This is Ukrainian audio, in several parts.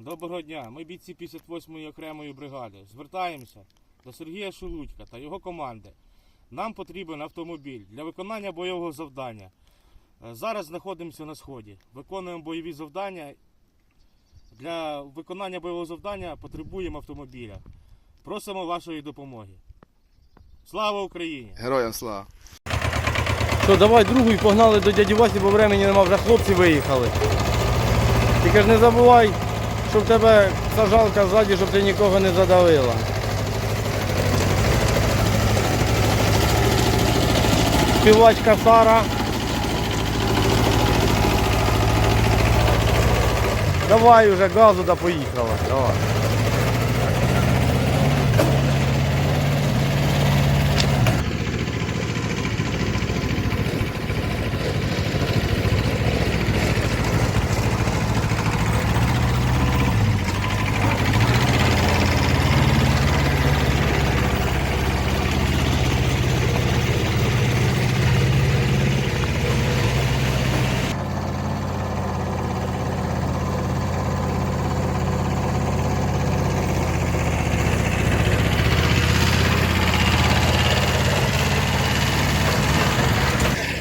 Доброго дня. Ми бійці 58-ї окремої бригади. Звертаємося до Сергія Шелудька та його команди. Нам потрібен автомобіль для виконання бойового завдання. Е, Зараз знаходимося на сході. Виконуємо бойові завдання. Для виконання бойового завдання потребуємо автомобіля. Просимо вашої допомоги. Слава Україні! Героям слава. Що, давай другу і погнали до дяді Васі, бо времени нема, вже хлопці виїхали. Тільки ж не забувай, щоб тебе сажалка ззаді, щоб ти нікого не задавила. Співачка Сара. Давай уже газу да поїхала. Давай.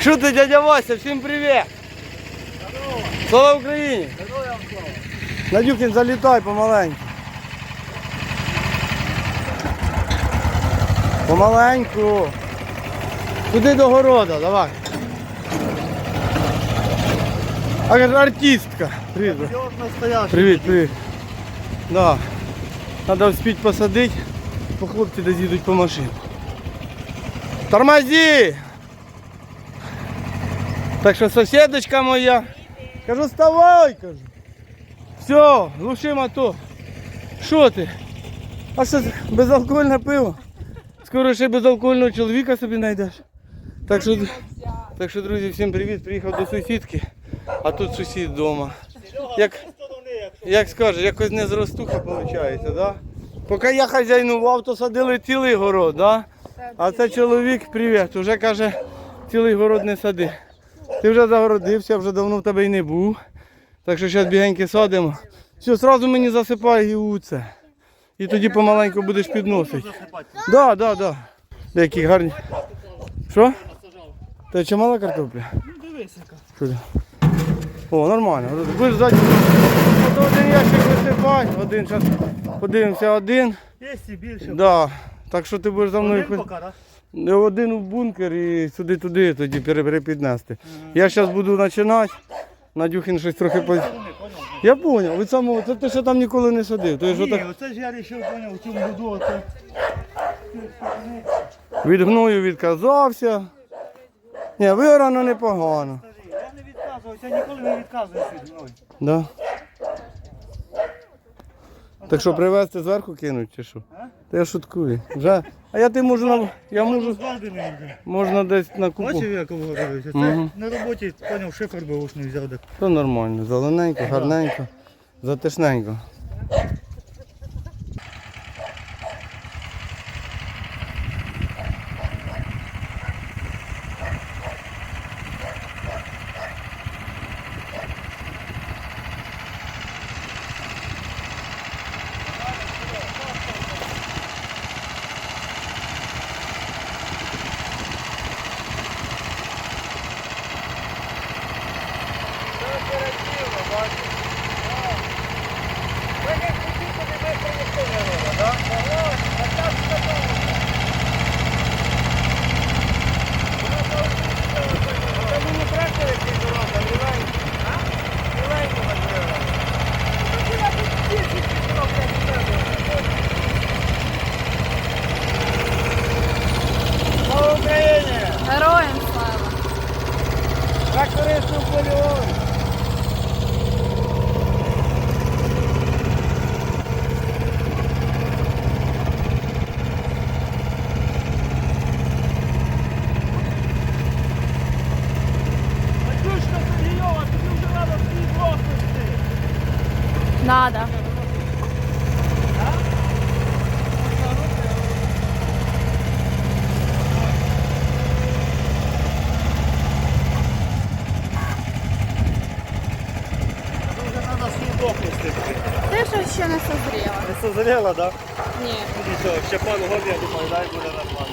Що ти, дядя Вася, всім привіт! Слава Україні! Надюхін, залітай помаленьку. Помаленьку. Туди до города, давай. А каже, артистка. Привіт. Привіт, привіт. Да. Надо вспіть посадити, бо хлопці десь їдуть по машину. Тормози! Так що сусідочка моя. Кажу, вставай, кажу. Все, глуши мотор. Що ти? А що безалкогольне пиво? Скоро ще безалкогольного чоловіка собі знайдеш. Так що, так що, друзі, всім привіт. Приїхав до сусідки, а тут сусід вдома. Як, як скажеш, якось не зростуха виходить, да? Поки я хазяйнував, то садили цілий город, да? а це чоловік, привіт, вже каже, цілий город не сади. Ти вже загородився, вже давно в тебе і не був. Так що зараз бігеньки садимо. Все, одразу мені засипай і у це. І тоді помаленьку будеш підносити. Да, да, да. Деякі гарні. Що? Та чимала картопля? Ну дивись яка. О, нормально. Будеш ззаді. Ото один ящик висипай, один зараз подивимося один. Є і більше. Да. Так що ти будеш за мною. Один поки, да? Не один у бункер і сюди-туди тоді перепіднести. Я зараз буду починати. Надюхін щось трохи по. Я зрозумів, від самого, це ти ще там ніколи не садив. Ж Ні, отак оце ж я вирішив, поняв, у цьому году, оце. від гною відказався. Ні, виграно непогано. Я не відказуюся, я ніколи не відказуюся від мною. Да? Так що привезти зверху кинуть чи що? А? Та я шуткую. Вже. А я ти можу на. Я можу. Можна десь на купу. Бачив, як говорився? Це Мгм. на роботі, поняв, шифр не взяв. Так. То нормально. Зелененько, гарненько, затишненько. все залило, так? Да? Ні. Нічого, ще пару годин, я думаю, дай буде нормально.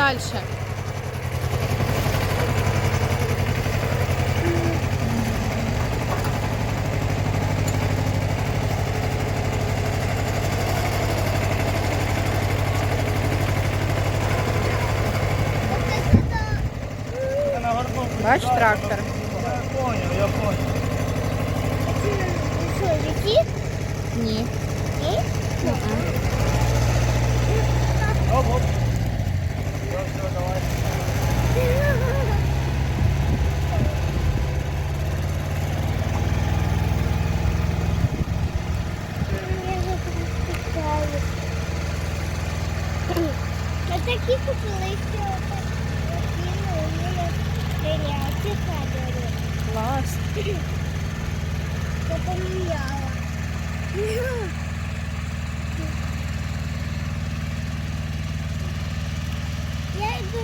Дальше Бач трактор. такі купили, що прийняти камеру. Я поміняла. Я йду.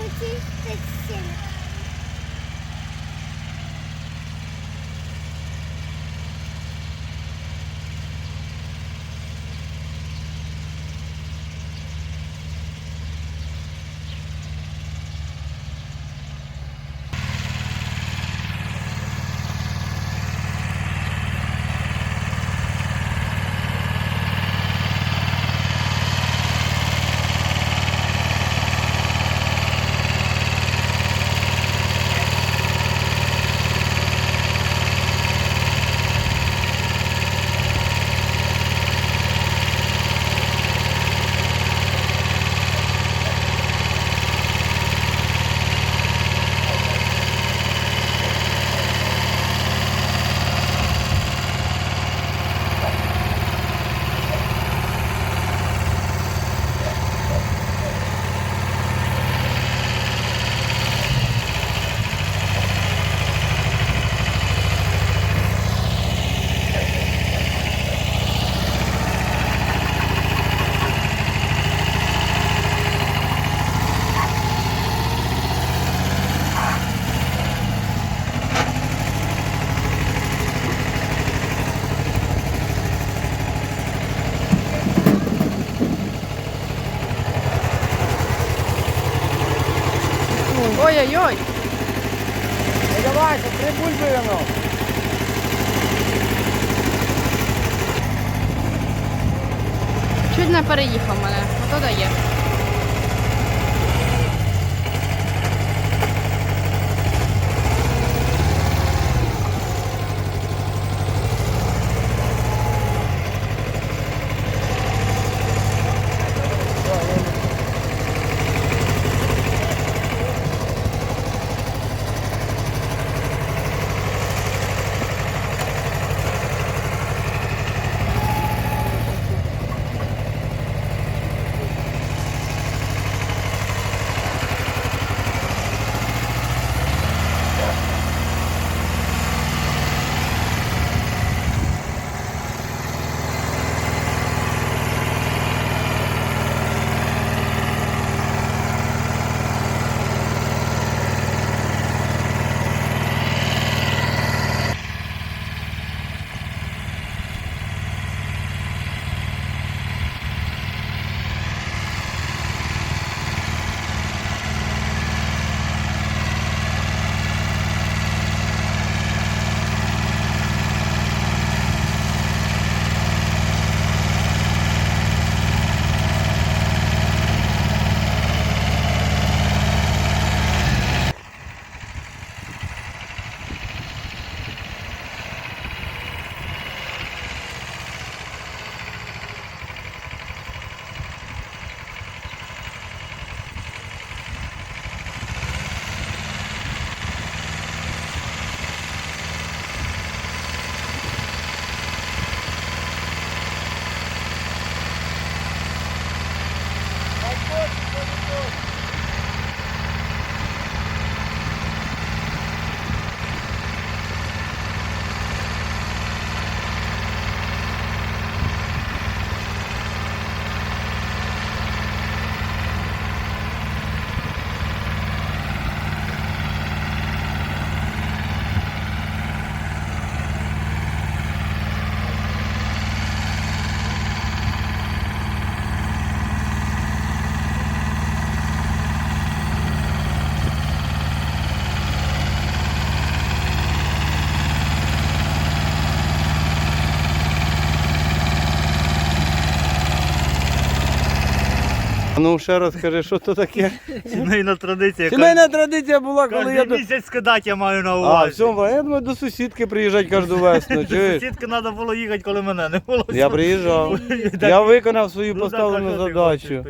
Ой-ой-ой. Ну давайте, три бульби воно. Чуть не переїхав мене. Ото дає. Ну ще раз скажи, що то таке? Сімейна традиція. Сімейна традиція була, коли я Кожен до. місяць скидати я маю на А, увазі. все, я думаю, до сусідки приїжджати кожну весну. До Чуєш? сусідки треба було їхати, коли мене не було. Я приїжджав. Я виконав свою ну, поставлену задачу.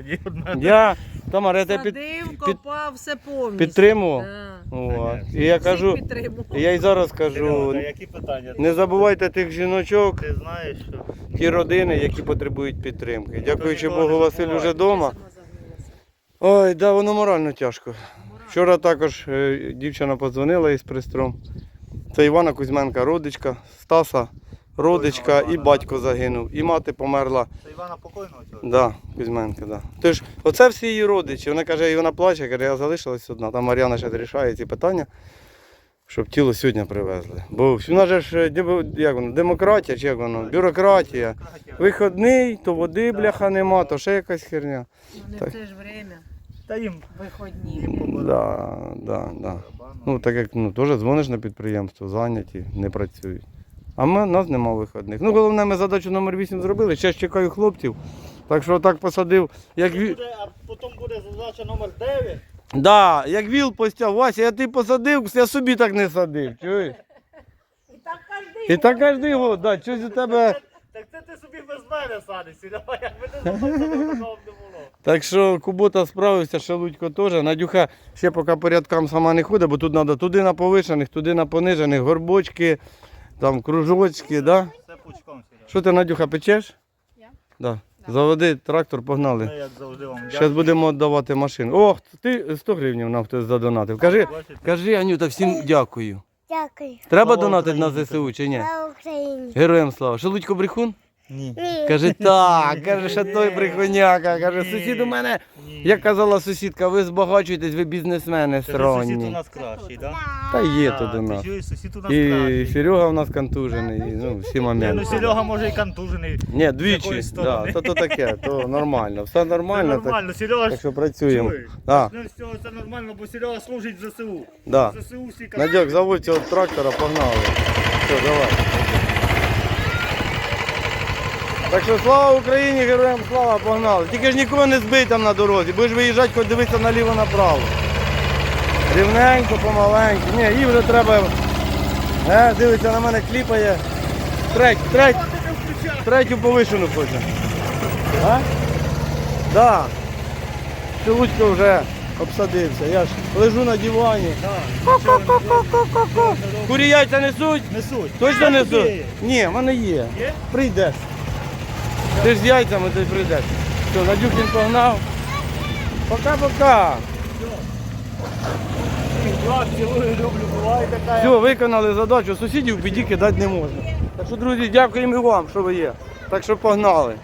Я, Тамара, я тебе під, Садив, копав, все повністю. підтримував. Да. От. І я кажу, підтримував. і я й зараз кажу, які питання? не забувайте тих жіночок, Ти знаєш, що ті родини, які потребують підтримки. Дякуючи Богу, Василь вже вдома. Ой, да, воно морально тяжко. Вчора також е, дівчина подзвонила із пристром. Це Івана Кузьменка, родичка, Стаса. родичка, і батько загинув, і мати померла. Це Івана покойного цього? Да, Кузьменка, да. Тож, оце всі її родичі. Вона каже, і вона плаче, каже, я залишилась одна. Там Мар'яна ще рішає ці питання, щоб тіло сьогодні привезли. Бо в нас же ж як воно, демократія чи як воно, бюрократія. Виходний, то води бляха нема, то ще якась херня. Не Так. в це ж время. Та їм, Виходні. Да, да, да. Ну, так як ну, теж дзвониш на підприємство, зайняті, не працюють. А ми, нас нема виходних. Ну, головне, ми задачу номер 8 зробили. Ще ж чекаю хлопців. Так що так посадив, як. Буде, а потім буде задача номер 9. Да, як віл постяв, Вася, я ти посадив, я собі так не садив. Чуєш? І так кожен год, да, щось у тебе. Так це ти собі без мене садишся, давай, якби ти не було. Так що Кубота справився, Шелудько теж. Надюха ще поки порядкам сама не ходить, бо тут треба туди на повишених, туди на понижених, горбочки, там кружочки, да? Все пучком, Серега. Що ти, Надюха, печеш? Я? Да. Заводи трактор, погнали. Ми, як завжди, вам Зараз будемо віддавати машину. Ох, ти 100 гривень нам хтось задонатив. Кажи, кажи, Анюта, всім дякую. Дякую. Треба Слава донатити на ЗСУ чи ні? Слава Україні. Героям слава. Шелудько брехун? Ні. Ні. Каже, так, каже, що той брехуняка. Каже, сусід у мене, як казала сусідка, ви збагачуєтесь, ви бізнесмени Це сусід у сторонні. нас кращий, так? Та є Да, тут у нас. сусід у нас І кращий. Серега у нас контужений, і, ну, всі Ні, ну моменти. Серега може і контужений. Ні, двічі, якоїсь да, сторони. то, то таке, то нормально, все Це нормально, так, нормально, Серега так ж що працюємо. чуєш. Да, Ну, цього це нормально, бо Серега служить в ЗСУ. да. В ЗСУ всі кажуть, Надьок, заводь цього трактора, погнали. Все, давай. Так що слава Україні, героям слава, погнали. Тільки ж нікого не збий там на дорозі, будеш виїжджати, хоч дивитися наліво-направо. Рівненько, помаленьку. Ні, їй вже треба. Е, дивиться на мене, кліпає. Треть, треть, третю повишену хоче. А? Да. Шелудько вже обсадився. Я ж лежу на дивані. Курі яйця несуть? Несуть. Точно несуть? Ні, в мене. Є? Прийдеш. Ти ж з яйцями ти прийдеш. Все, Надюхін погнав. Пока-пока. Цілую, люблю, буває така. Все, виконали задачу. Сусідів в біді кидати не можна. Так що, друзі, дякуємо і вам, що ви є. Так що погнали.